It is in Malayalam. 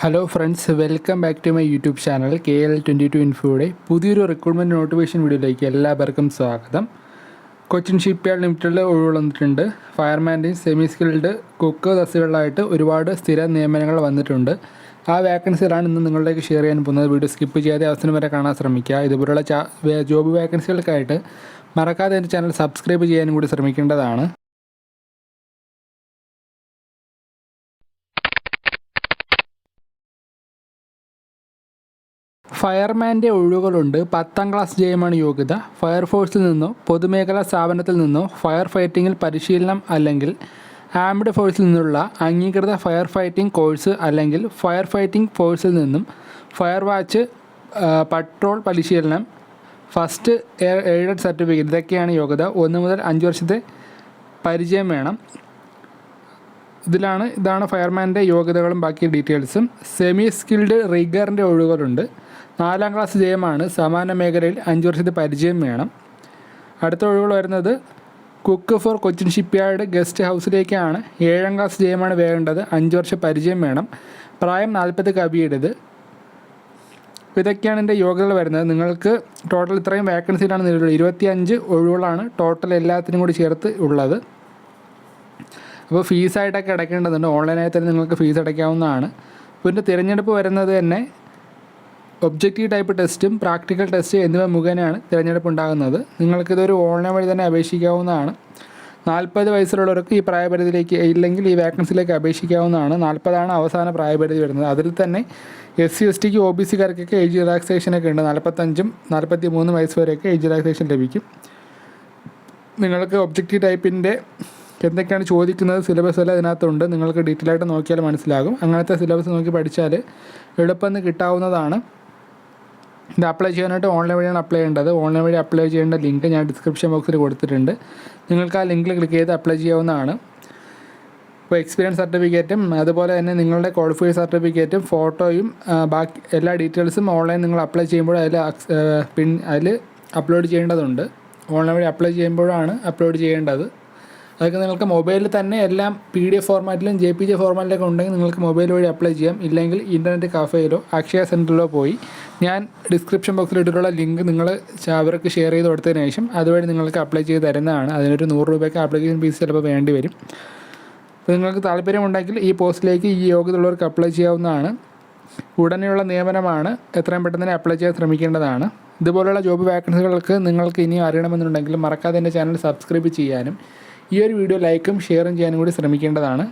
Hello friends welcome back to my YouTube channel K L twenty two ഇൻഫോയുടെ പുതിയൊരു റിക്രൂട്ട്മെന്റ് നോട്ടിഫിക്കേഷൻ വീഡിയോയിലേക്ക് എല്ലാവർക്കും സ്വാഗതം. കൊച്ചിൻ ഷിപ്പ്യാർഡ് ലിമിറ്റഡിൽ ഒഴിവ് വന്നിട്ടുണ്ട്. ഫയർമാന്റെയും സെമി സ്കിൽഡ് കുക്ക് തസ്സുകളിലായിട്ട് ഒരുപാട് സ്ഥിര നിയമനങ്ങൾ വന്നിട്ടുണ്ട്. ആ വേക്കൻസികളാണ് ഇന്ന് നിങ്ങളിലേക്ക് ഷെയർ ചെയ്യാൻ പോകുന്നത്. വീഡിയോ സ്കിപ്പ് ചെയ്യാതെ അവസരം വരെ കാണാൻ ശ്രമിക്കുക. ഇതുപോലുള്ള ജോബ് വേക്കൻസികൾക്കായിട്ട് മറക്കാതെ എന്റെ ചാനൽ സബ്സ്ക്രൈബ് ചെയ്യാനും കൂടി ശ്രമിക്കേണ്ടതാണ്. ഫയർമാന്റെ ഒഴിവുകളുണ്ട്. പത്താം ക്ലാസ് ജയമാണ് യോഗ്യത. ഫയർഫോഴ്സിൽ നിന്നോ പൊതുമേഖലാ സ്ഥാപനത്തിൽ നിന്നോ ഫയർ ഫൈറ്റിങ്ങിൽ പരിശീലനം അല്ലെങ്കിൽ ആംഡ് ഫോഴ്സിൽ നിന്നുള്ള അംഗീകൃത ഫയർ ഫൈറ്റിംഗ് കോഴ്സ് അല്ലെങ്കിൽ ഫയർ ഫൈറ്റിംഗ് ഫോഴ്സിൽ നിന്നും ഫയർ വാച്ച് പട്രോൾ പരിശീലനം ഫസ്റ്റ് എയ്ഡഡ് സർട്ടിഫിക്കറ്റ് ഇതൊക്കെയാണ് യോഗ്യത. ഒന്ന് മുതൽ അഞ്ച് വർഷത്തെ പരിചയം വേണം. ഇതിലാണ് ഇതാണ് ഫയർമാന്റെ യോഗ്യതകളും ബാക്കി ഡീറ്റെയിൽസും. സെമി സ്കിൽഡ് റിഗറിന്റെ ഒഴിവുകളുണ്ട്. നാലാം ക്ലാസ് ജയമാണ്. സമാന മേഖലയിൽ അഞ്ച് വർഷത്തെ പരിചയം വേണം. അടുത്ത ഒഴിവുകൾ വരുന്നത് cook for Cochin shipyard guest ഹൗസിലേക്കാണ്. ഏഴാം ക്ലാസ് ജയമാണ് വേണ്ടത്. അഞ്ച് വർഷ പരിചയം വേണം. പ്രായം നാൽപ്പത് കവിയുടേത്. ഇതൊക്കെയാണ് എന്റെ യോഗ്യതകൾ വരുന്നത്. നിങ്ങൾക്ക് ടോട്ടൽ ഇത്രയും വേക്കൻസിയിലാണ് നിലവിലുള്ളത്. ഇരുപത്തി അഞ്ച് ഒഴിവുകളാണ് ടോട്ടൽ എല്ലാത്തിനും കൂടി ചേർത്ത് ഉള്ളത്. അപ്പോൾ ഫീസായിട്ടൊക്കെ അടയ്ക്കേണ്ടതുണ്ട്. ഓൺലൈനായി തന്നെ നിങ്ങൾക്ക് ഫീസ് അടയ്ക്കാവുന്നതാണ്. എന്റെ തിരഞ്ഞെടുപ്പ് വരുന്നത് തന്നെ ഒബ്ജക്റ്റീവ് ടൈപ്പ് ടെസ്റ്റും പ്രാക്ടിക്കൽ ടെസ്റ്റ് എന്നിവ മുഖേനയാണ് തിരഞ്ഞെടുപ്പ് ഉണ്ടാകുന്നത്. നിങ്ങൾക്കിതൊരു ഓൺലൈൻ വഴി തന്നെ അപേക്ഷിക്കാവുന്നതാണ്. നാൽപ്പത് വയസ്സിലുള്ളവർക്ക് ഈ പ്രായപരിധിയിലേക്ക് ഇല്ലെങ്കിൽ ഈ വാക്കൻസിയിലേക്ക് അപേക്ഷിക്കാവുന്നതാണ്. നാൽപ്പതാണ് അവസാന പ്രായപരിധി വരുന്നത്. അതിൽ തന്നെ എസ് സി എസ് ടിക്ക് ഒ ബി സിക്കാർക്കൊക്കെ ഏജ് റിലാക്സേഷനൊക്കെ ഉണ്ട്. നാൽപ്പത്തഞ്ചും നാൽപ്പത്തി മൂന്ന് വയസ്സ് വരെയൊക്കെ ഏജ് റിലാക്സേഷൻ ലഭിക്കും. നിങ്ങൾക്ക് ഒബ്ജക്റ്റീവ് ടൈപ്പിന്റെ എന്തൊക്കെയാണ് ചോദിക്കുന്നത് സിലബസ് എല്ലാം ഇതിനകത്തുണ്ട്. നിങ്ങൾക്ക് ഡീറ്റെയിൽ ആയിട്ട് നോക്കിയാൽ മനസ്സിലാകും. അങ്ങനത്തെ സിലബസ് നോക്കി പഠിച്ചാൽ എളുപ്പം കിട്ടാവുന്നതാണ്. ഇത് അപ്ലൈ ചെയ്യാനായിട്ട് ഓൺലൈൻ വഴിയാണ് അപ്ലൈ ചെയ്യേണ്ടത്. ഓൺലൈൻ വഴി അപ്ലൈ ചെയ്യേണ്ട ലിങ്ക് ഞാൻ ഡിസ്ക്രിപ്ഷൻ ബോക്സിൽ കൊടുത്തിട്ടുണ്ട്. നിങ്ങൾക്ക് ആ ലിങ്കിൽ ക്ലിക്ക് ചെയ്ത് അപ്ലൈ ചെയ്യാവുന്നതാണ്. ഇപ്പോൾ എക്സ്പീരിയൻസ് സർട്ടിഫിക്കറ്റും അതുപോലെ തന്നെ നിങ്ങളുടെ ക്വാളിഫൈ സർട്ടിഫിക്കറ്റും ഫോട്ടോയും ബാക്കി എല്ലാ ഡീറ്റെയിൽസും ഓൺലൈൻ നിങ്ങൾ അപ്ലൈ ചെയ്യുമ്പോൾ അതിൽ പിൻ അതിൽ അപ്ലോഡ് ചെയ്യേണ്ടതുണ്ട്. ഓൺലൈൻ വഴി അപ്ലൈ ചെയ്യുമ്പോഴാണ് അപ്ലോഡ് ചെയ്യേണ്ടത്. അതൊക്കെ നിങ്ങൾക്ക് മൊബൈലിൽ തന്നെ എല്ലാം പി ഡി എഫ് ഫോർമാറ്റിലും ജെ പി ജെ ഫോർമാറ്റിലൊക്കെ ഉണ്ടെങ്കിൽ നിങ്ങൾക്ക് മൊബൈൽ വഴി അപ്ലൈ ചെയ്യാം. ഇല്ലെങ്കിൽ ഇന്റർനെറ്റ് കഫേയിലോ അക്ഷയ സെന്ററിലോ പോയി ഞാൻ ഡിസ്ക്രിപ്ഷൻ ബോക്സിൽ ഇട്ടിട്ടുള്ള ലിങ്ക് നിങ്ങൾ അവർക്ക് ഷെയർ ചെയ്ത് കൊടുത്തതിന് ശേഷം അതുവഴി നിങ്ങൾക്ക് അപ്ലൈ ചെയ്ത് തരുന്നതാണ്. അതിനൊരു നൂറ് രൂപയ്ക്ക് ആപ്ലിക്കേഷൻ ഫീസ് ചിലപ്പോൾ വേണ്ടി വരും. അപ്പോൾ നിങ്ങൾക്ക് താല്പര്യമുണ്ടെങ്കിൽ ഈ പോസ്റ്റിലേക്ക് ഈ യോഗ്യത ഉള്ളവർക്ക് അപ്ലൈ ചെയ്യാവുന്നതാണ്. ഉടനെയുള്ള നിയമനമാണ് എത്രയും പെട്ടെന്ന് തന്നെ അപ്ലൈ ചെയ്യാൻ ശ്രമിക്കേണ്ടതാണ്. ഇതുപോലുള്ള ജോബ് വാക്കൻസികൾക്ക് നിങ്ങൾക്ക് ഇനിയും അറിയണമെന്നുണ്ടെങ്കിൽ മറക്കാതെ എന്റെ ചാനൽ സബ്സ്ക്രൈബ് ചെയ്യാനും ഈ ഒരു വീഡിയോ ലൈക്കും ഷെയറും ചെയ്യാനും കൂടി ശ്രമിക്കേണ്ടതാണ്.